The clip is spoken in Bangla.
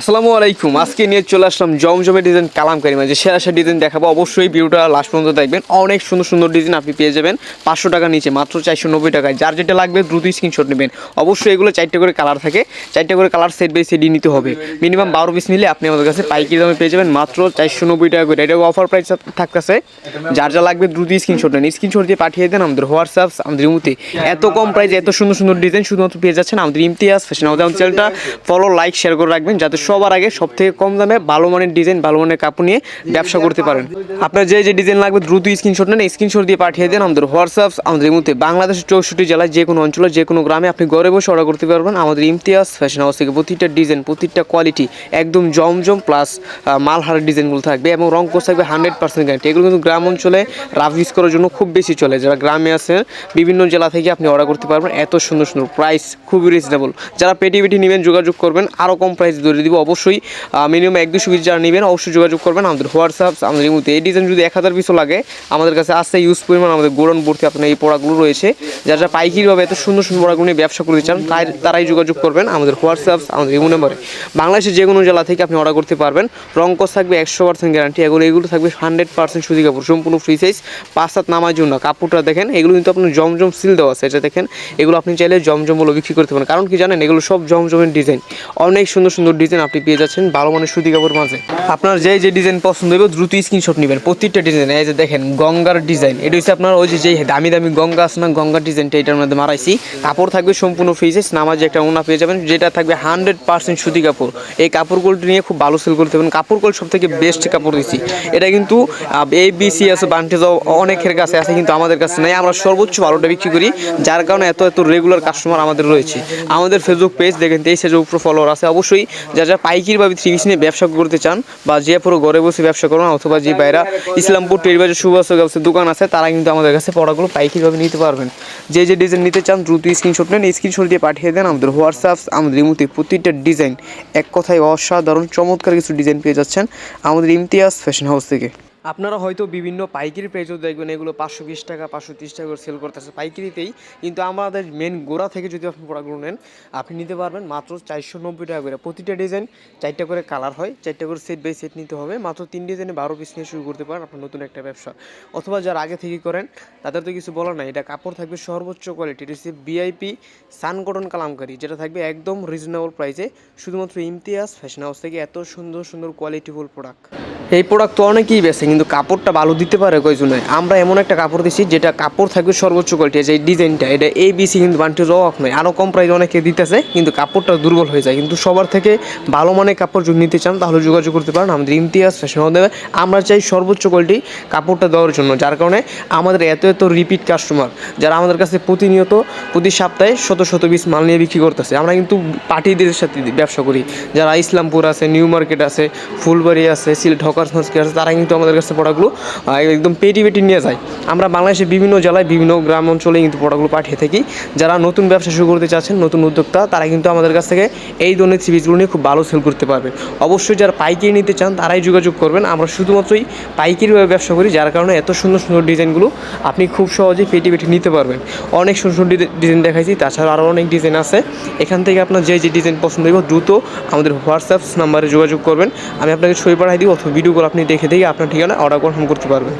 আসসালামু আলাইকুম। আজকে নিয়ে চলে আসলাম জমজমে ডিজাইন কালামকারি মানে সেরা সেরা ডিজাইন দেখাবো। অবশ্যই ভিডিওটা লাস্ট পর্যন্ত দেখবেন। অনেক সুন্দর সুন্দর ডিজাইন আপনি পেয়ে যাবেন। পাঁচশো টাকা নিচে, মাত্র চারশো নব্বই টাকায়। যার যেটা লাগবে দ্রুত স্ক্রিনশট নেবেন। অবশ্যই এগুলো চারটে করে কালার থাকে। চারটে করে কালার সেট বাই সেটই নিতে হবে। মিনিমাম বারো পিস নিলে আপনি আমাদের কাছে পাইকারি দামে পেয়ে যাবেন মাত্র চারশো নব্বই টাকা করে। এটা অফার প্রাইস থাকতেছে। যার যা লাগবে দ্রুত স্ক্রিনশট নেন। স্ক্রিনশট দিয়ে পাঠিয়ে দেন আমাদের হোয়াটসঅ্যাপ আমাদের ইমুতে এত কম প্রাইস এত সুন্দর সুন্দর ডিজাইন শুধুমাত্র পেয়ে যাচ্ছেন আমাদের ইমতিয়াজ ফ্যাশন আমাদের চ্যানেলটা ফলো লাইক শেয়ার করে রাখবেন। যাতে সবার আগে সব থেকে কম দামে ভালো মানের ডিজাইন, ভালো মানের কাপড় নিয়ে ব্যবসা করতে পারেন। আপনার যে যে ডিজাইন লাগবে দ্রুত স্ক্রিনশট নেন স্ক্রিনশট দিয়ে পাঠিয়ে দেন আমাদের হোয়াটসঅ্যাপ, আমাদের ইমুতে বাংলাদেশের চৌষট্টি জেলায় যে কোনো অঞ্চলে, যে কোনো গ্রামে আপনি ঘরে বসে অর্ডার করতে পারবেন। আমাদের ইমতিয়াজ ফ্যাশন হাউস থেকে প্রতিটা ডিজাইন, প্রতিটা কোয়ালিটি একদম জমজম প্লাস মালহারের ডিজাইনগুলো থাকবে এবং রং কোর্স থাকবে হান্ড্রেড পার্সেন্ট গ্যারান্টি এগুলো কিন্তু গ্রাম অঞ্চলে রাফ ইউজ করার জন্য খুব বেশি চলে। যারা গ্রামে আছেন, বিভিন্ন জেলা থেকে আপনি অর্ডার করতে পারবেন। এত সুন্দর সুন্দর প্রাইস খুবই রিজনেবল যারা পেটি পেটি নেবেন, যোগাযোগ করবেন। আরও কম প্রাইস ধরে দিব। অবশ্যই মিনিমাম এক দুশো পিস যারা নেবেন অবশ্যই যোগাযোগ করবেন আমাদের হোয়াটসঅ্যাপ আমাদের ইমুতে। এই ডিজাইন যদি এক হাজার পিসও লাগে, আমাদের কাছে আসছে ইউজ পরিমাণ আমাদের গোড়ন ভর্তি আপনার এই প্রোডাক্টগুলো রয়েছে। যারা যারা পাইকারিভাবে এত সুন্দর সুন্দর প্রোডাক্টগুলো নিয়ে ব্যবসা করতে চান, তাই তারাই যোগাযোগ করবেন আমাদের হোয়াটসঅ্যাপ আমাদের ইমু নাম্বারে। বাংলাদেশের যে কোনো জেলা থেকে আপনি অর্ডার করতে পারবেন। রং কস থাকবে একশো পার্সেন্ট গ্যারান্টি এগুলো এগুলো থাকবে হান্ড্রেড পার্সেন্ট সুতি কাপড়, সম্পূর্ণ ফ্রি সাইজ পাঁচ নামার জন্য। কাপড়টা দেখেন, এগুলো কিন্তু আপনার জমজম সিল দেওয়া আছে। এটা দেখেন, এগুলো আপনি চাইলে জমজম বলে বিক্রি করতে পারেন। কারণ কি জানেন, এগুলো সব জমজমের ডিজাইন অনেক সুন্দর সুন্দর ডিজাইন আপনি পেয়ে যাচ্ছেন ভালো মানের সুতি কাপড় মাঝে। আপনার যে যে ডিজাইন পছন্দ হবে দ্রুত স্ক্রিনশট নেবেন। প্রত্যেকটা ডিজাইন এই যে দেখেন, গঙ্গার ডিজাইন এটা হচ্ছে আপনার ওই যে যে দামি দামি গঙ্গা আছে না গঙ্গার ডিজাইনটা এটার মধ্যে মারাইছি। কাপড় থাকবে সম্পূর্ণ ফ্রি সাইজ নামাজে একটা ওনা পেয়ে যাবেন, যেটা থাকবে হান্ড্রেড পার্সেন্ট সুতি কাপড়। এই কাপড়গুলো নিয়ে খুব ভালো সেল করতে পারবেন। কাপড়গুলো সব থেকে বেস্ট কাপড় দিচ্ছি এটা কিন্তু এ বিসি আছে বান্টেজ অনেকের কাছে আছে, কিন্তু আমাদের কাছে নেই। আমরা সর্বোচ্চ ভালোটা বিক্রি করি, যার কারণে এত এত রেগুলার কাস্টমার আমাদের রয়েছে। আমাদের ফেসবুক পেজ দেখেন, তেইশ হাজার উপরে ফলোয়ার আছে। অবশ্যই যারা পাইকির বা থ্রি পিস নিয়ে ব্যবসা করতে চান বা যে পুরো ঘরে বসে ব্যবসা করুন অথবা যে বাইরা ইসলামপুর টেরিবাজার সুভাষ গাছে দোকান আছে, তারা কিন্তু আমাদের কাছে পড়াগুলো পাইকিরভাবে নিতে পারবেন। যে যে ডিজাইন নিতে চান, দ্রুত স্ক্রিনশট নেন স্ক্রিনশট দিয়ে পাঠিয়ে দেন আমাদের হোয়াটসঅ্যাপ আমাদের ইমুতে প্রতিটা ডিজাইন এক কথায় অসাধারণ, চমৎকার কিছু ডিজাইন পেয়ে যাচ্ছেন আমাদের ইমতিয়াজ ফ্যাশন হাউস থেকে। আপনারা হয়তো বিভিন্ন পাইকারি প্রাইসও দেখবেন এগুলো পাঁচশো বিশ টাকা, পাঁচশো তিরিশ টাকা করে সেল করতেছে পাইকারিতেই। কিন্তু আমাদের মেন গোড়া থেকে যদি আপনি প্রোডাক্টগুলো নেন, আপনি নিতে পারবেন মাত্র চারশো নব্বই টাকা করে। প্রতিটা ডিজাইন চারটা করে কালার হয়, চারটা করে সেট বাই সেট নিতে হবে। মাত্র তিন ডিজাইনে বারো পিস নিয়ে শুরু করতে পারেন আপনার নতুন একটা ব্যবসা। অথবা যারা আগে থেকে করেন, তাদের তো কিছু বলার নাই। এটা কাপড় থাকবে সর্বোচ্চ কোয়ালিটি হচ্ছে বিআইপি সান কটন কালামকারি, যেটা থাকবে একদম রিজনেবল প্রাইসে শুধুমাত্র ইমতিয়াজ ফ্যাশন হাউস থেকে এত সুন্দর সুন্দর কোয়ালিটিফুল প্রোডাক্ট এই প্রোডাক্ট তো অনেকেই বেছে কিন্তু কাপড়টা ভালো দিতে পারে কয়জনে? আমরা এমন একটা কাপড় দিচ্ছি যেটা কাপড় থাকবে সর্বোচ্চ কোয়ালিটি যে ডিজাইনটা এটা এ বিসি কিন্তু বান্টির অফ নয় আরও কম প্রাইস অনেকে দিতেছে, কিন্তু কাপড়টা দুর্বল হয়ে যায়। কিন্তু সবার থেকে ভালো মানের কাপড় যদি নিতে চান, তাহলে যোগাযোগ করতে পারেন। আমাদের ইমতিয়াজ ফ্যাশন দেবে। আমরা চাই সর্বোচ্চ কোয়ালিটি কাপড়টা দেওয়ার জন্য, যার কারণে আমাদের এত এত রিপিট কাস্টমার যারা আমাদের কাছে প্রতিনিয়ত, প্রতি সপ্তাহে শত শত পিস মাল নিয়ে বিক্রি করতেছে। আমরা কিন্তু পার্টিদের সাথে ব্যবসা করি। যারা ইসলামপুর আছে, নিউ মার্কেট আছে, ফুলবাড়ি আছে, সিলেট হকার সংস্কৃতি আছে, তারা কিন্তু আমাদের কাছে প্রোডাক্টগুলো একদম পেটি পেটি নিয়ে যায়। আমরা বাংলাদেশের বিভিন্ন জেলায়, বিভিন্ন গ্রাম অঞ্চলে কিন্তু প্রোডাক্টগুলো পাঠিয়ে থাকি। যারা নতুন ব্যবসা শুরু করতে চাচ্ছেন, নতুন উদ্যোক্তা, তারা কিন্তু আমাদের কাছ থেকে এই ধরনের সিরিজগুলো নিয়ে খুব ভালো সেল করতে পারবে। অবশ্যই যারা পাইকারি নিতে চান, তারাই যোগাযোগ করবেন। আমরা শুধুমাত্রই পাইকারিভাবে ব্যবসা করি, যার কারণে এত সুন্দর সুন্দর ডিজাইনগুলো আপনি খুব সহজেই পেটি পেটি নিতে পারবেন। অনেক সুন্দর সুন্দর ডিজাইন দেখাইছি, তাছাড়া আরও অনেক ডিজাইন আছে। এখান থেকে আপনার যে যে ডিজাইন পছন্দ হবে দ্রুত আমাদের হোয়াটসঅ্যাপ নাম্বারে যোগাযোগ করবেন। আমি আপনাকে ছবি পাঠাই দিব, অথবা ভিডিও কল আপনি দেখে দেখে আপনার ঠিকানা অর্ডার কনফার্ম করতে পারবেন